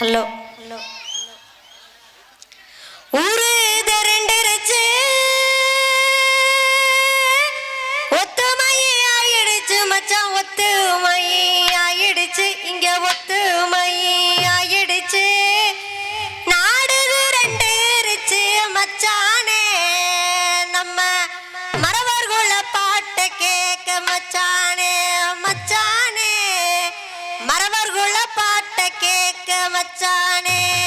Hello. sunny.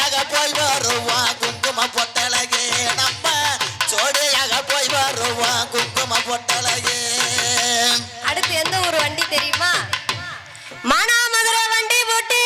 ஜோடியாக போய் வருவா குங்கும பொட்டலகே நம்ம ஜோடியாக போய் வருவா குங்கும பொட்டலகே அடுத்து எந்த ஒரு வண்டி தெரியுமா? மனா மதுரை வண்டி போட்டு.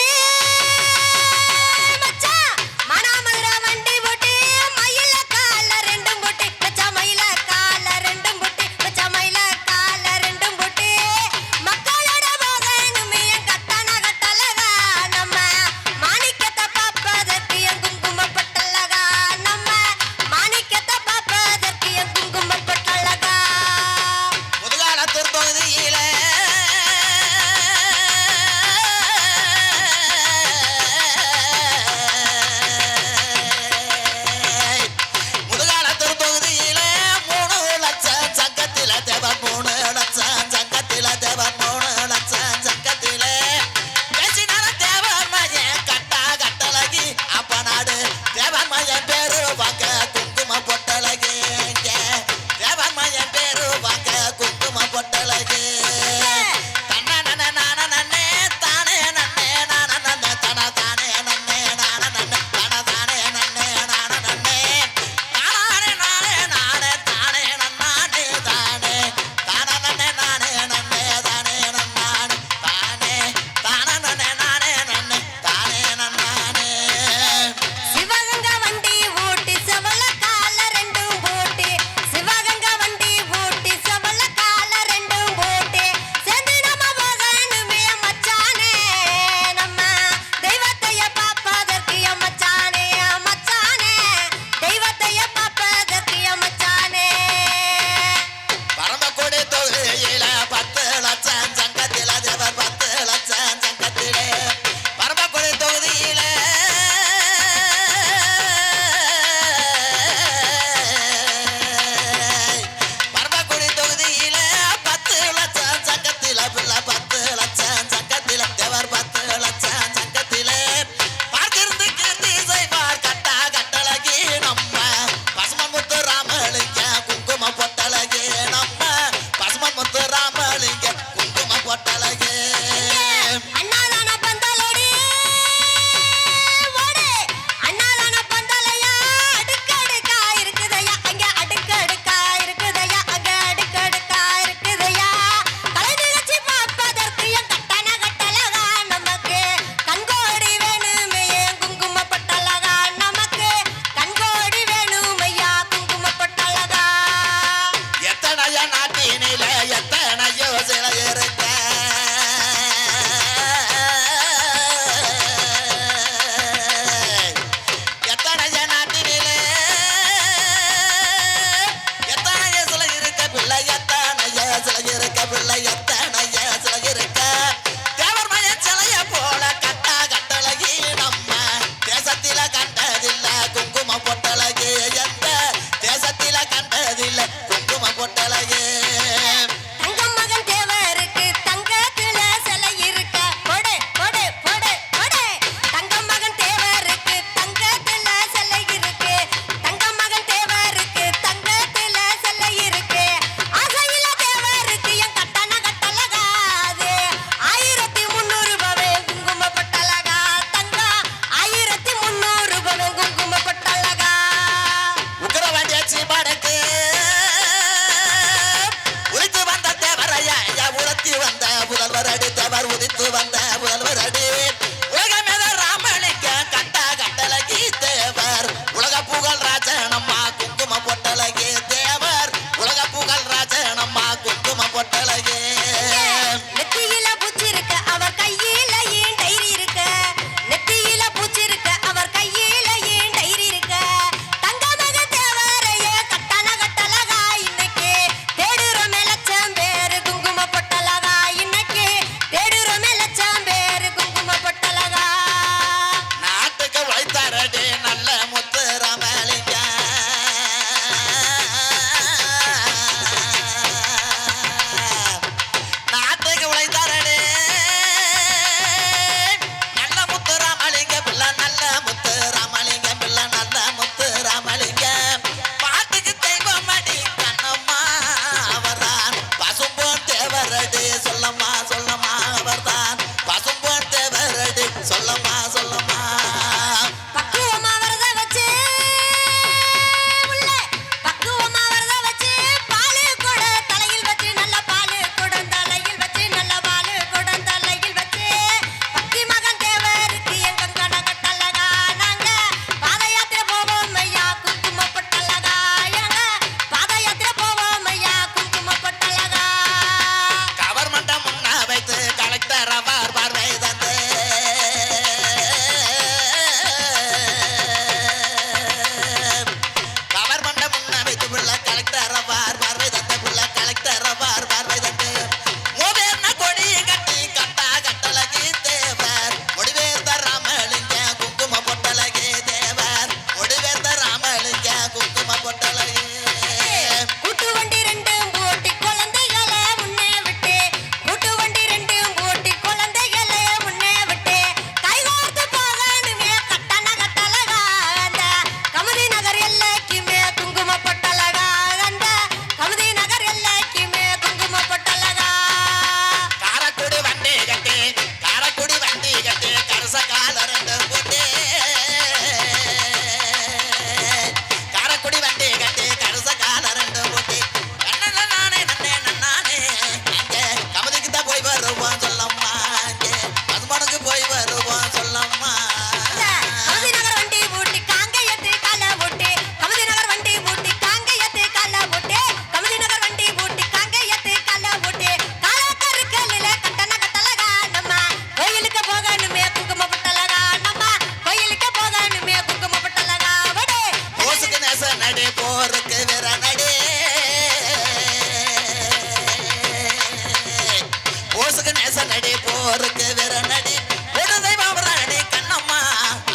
ஊருக்கு விரநடி ஒரு தெய்வம் ராணி கண்ணம்மா.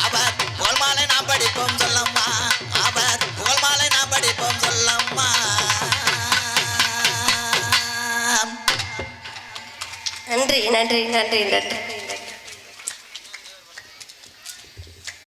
அவர் போல் மாலை நாம் படிப்போம் சொல்லம்மா. அவர் போல் மாலை நான் படிப்போம் சொல்லம்மா. நன்றி நன்றி நன்றி நன்றி.